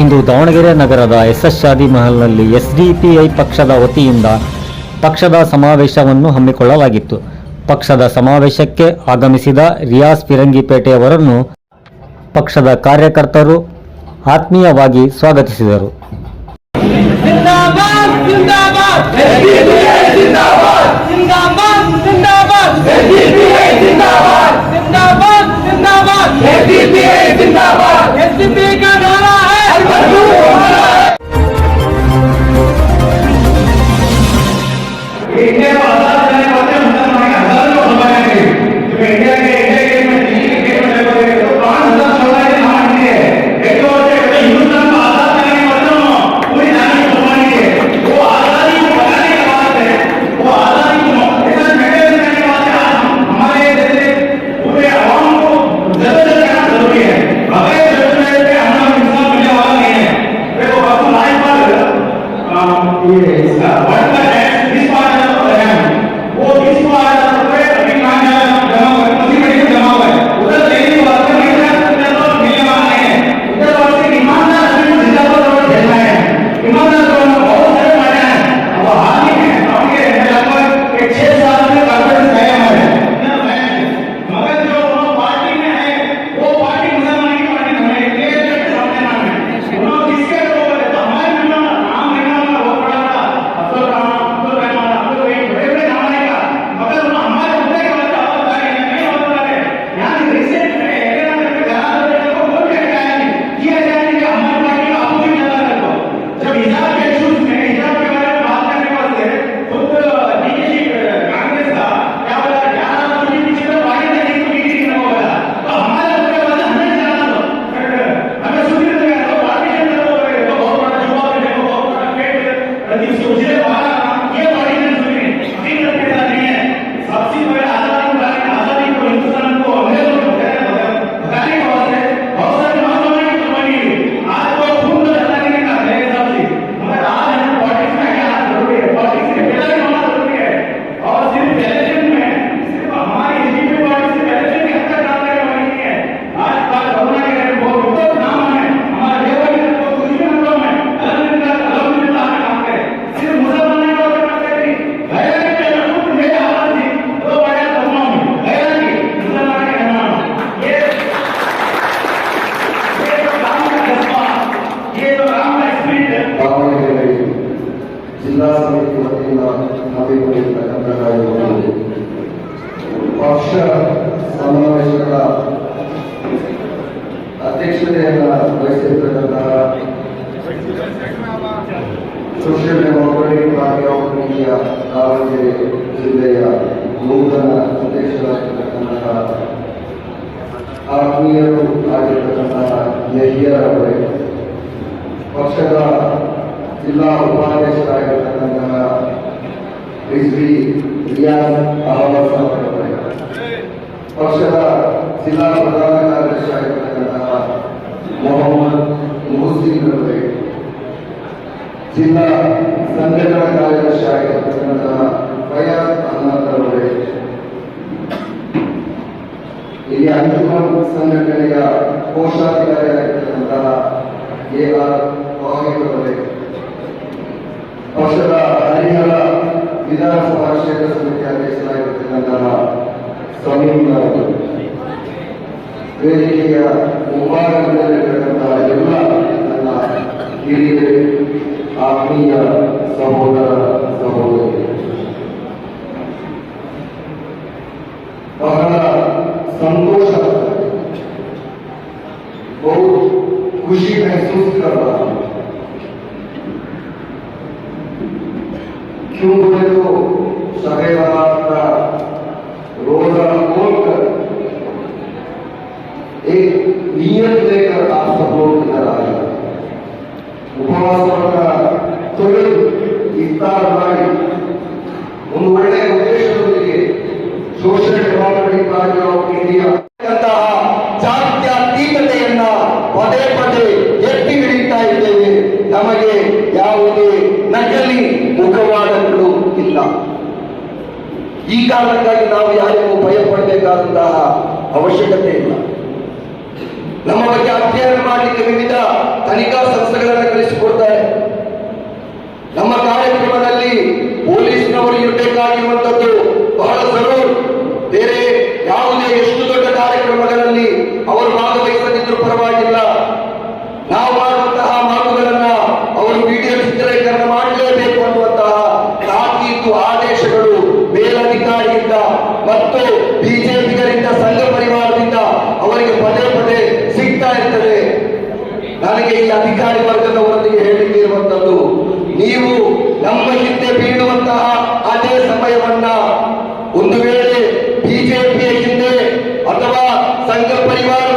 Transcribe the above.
ಇಂದು ದಾವಣಗೆರೆ ನಗರದ S S Shadi ಮಹಲ್ನಲ್ಲಿ SDPI ಪಕ್ಷದ ವತಿಯಿಂದ ಪಕ್ಷದ ಸಮಾವೇಶವನ್ನು ಹಮ್ಮಿಕೊಳ್ಳಲಾಗಿತ್ತು. ಪಕ್ಷದ ಸಮಾವೇಶಕ್ಕೆ ಆಗಮಿಸಿದ ರಿಯಾಸ್ ಫಿರಂಗಿಪೇಟೆಯವರನ್ನು ಪಕ್ಷದ ಕಾರ್ಯಕರ್ತರು ಆತ್ಮೀಯವಾಗಿ ಸ್ವಾಗತಿಸಿದರು. Amen. ಅಧ್ಯಕ್ಷತೆಯನ್ನು ವಹಿಸಿರ್ತಕ್ಕಂತಹ social democratic party of India Davangere ಜಿಲ್ಲೆಯ ನೂತನ ಅಧ್ಯಕ್ಷರಾಗಿರ್ತಕ್ಕಂತಹ ಆತ್ಮೀಯರು ಆಗಿರ್ತಕ್ಕಂತಹ ಯಹಿಯರವರೇ ಪಕ್ಷದ ಜಿಲ್ಲಾ ಉಪಾಧ್ಯಕ್ಷರಾಗಿರ್ತಕ್ಕಂತಹ ರಿಜ್ವಿ ರಿಯಾಜ್ ಅಹಮದ್ ಸಾಹೇಬ್ರವರೇ ಪಕ್ಷದ ಜಿಲ್ಲಾ ಪ್ರಧಾನ ಕಾರ್ಯದರ್ಶಿಯಾಗಿರ್ತಕ್ಕಂತಹ ಮೊಹಮ್ಮದ್ ಮುಹಸಿನ್ ಅವರೇ ಜಿಲ್ಲಾ ಸಂಘಟನಾ ಕಾರ್ಯದರ್ಶಿಯಾಗಿರ್ತಕ್ಕಂತಹ ಫಯಾಜ್ ಅಹಮದ್ ಅವರೇ ಇಲ್ಲಿ ಅಂಜುಮನ್ ಸಂಘಟನೆಯ ಕೋಶಾಧಿಕಾರಿಯಾಗಿರ್ತಕ್ಕಂತಹ ಎ ಆರ್ ಅವರೇ ಪಕ್ಷದ ಹರಿಹರ ವಿಧಾನಸಭಾ ಕ್ಷೇತ್ರ ಸಮಿತಿ ಅಧ್ಯಕ್ಷರಾಗಿರ್ತಕ್ಕಂತಹ ಸಮೀಮ್ ಅವರು ವೇದಿಕೆಯ ಮುಂಭಾಗದಲ್ಲಿರ್ತಕ್ಕಂತಹ ಎಲ್ಲ ನನ್ನ ಹಿರಿಯರೇ ಆತ್ಮೀಯ ಸಹೋದರ ಸಹೋದರಿ ಬಹಳ संतोष आता है बहुत खुशी महसूस कर रहा हूं क्यों बोले तो शबे बारात ಇಫ್ತಾರ್ ಮಾಡಿ ಒಂದು ಒಳ್ಳೆಯ ಉದ್ದೇಶದೊಂದಿಗೆ social development party of India ಪದೇ ಪದೇ ಎತ್ತಿ ಹಿಡಿತಾ ಇದ್ದೇವೆ. ನಮಗೆ ಯಾವುದೇ ನಕಲಿ ಮುಖವಾಡಗಳು ಇಲ್ಲ. ಈ ಕಾರಣಕ್ಕಾಗಿ ನಾವು ಯಾರಿಗೂ ಭಯ ಪಡಬೇಕಾದಂತಹ ಅವಶ್ಯಕತೆ ಇಲ್ಲ. ನಮ್ಮ ಬಗ್ಗೆ ಅಧ್ಯಯನ ಮಾಡಲಿಕ್ಕೆ ವಿವಿಧ ತನಿಖಾ ಸಂಸ್ಥೆಗಳನ್ನು ಕಳಿಸಿಕೊಡ್ತಾರೆ. ನಮ್ಮ ಪೊಲೀಸ್ನವರು ಇರಬೇಕಾಗಿರುವಂತದ್ದು ಬಹಳ ಜರೂರ್ ಬೇರೆ ಯಾವುದೇ ಎಷ್ಟು ದೊಡ್ಡ ಕಾರ್ಯಕ್ರಮಗಳಲ್ಲಿ ಅವರು ಭಾಗವಹಿಸದಿದ್ರೂ ಪರವಾಗಿಲ್ಲ. ನಾವು ಮಾಡುವಂತಹ ಮಾತುಗಳನ್ನ ಅವರು ವಿಡಿಯೋ ಚಿತ್ರೀಕರಣ ಮಾಡಲೇಬೇಕು ಅನ್ನುವಂತಹ ತಾಕೀತು ಆದೇಶಗಳು ಮೇಲಧಿಕಾರಿಯಿಂದ ಮತ್ತು ಬಿಜೆಪಿಗರಿಂದ, ಸಂಘ ಪರಿವಾರದಿಂದ ಅವರಿಗೆ ಪದೇ ಪದೇ ಸಿಗ್ತಾ ಇರ್ತದೆ ನನಗೆ ಈ ಅಧಿಕಾರಿ ವರ್ಗದವರೊಂದಿಗೆ ಹೇಳಿಕೆ ಇರುವಂತದ್ದು ನೀವು ನಮ್ಮ ಹಿಂದೆ ಒಂದು ವೇಳೆ ಬಿಜೆಪಿಯ ಹಿಂದೆ ಅಥವಾ ಸಂಘ ಪರಿವಾರದ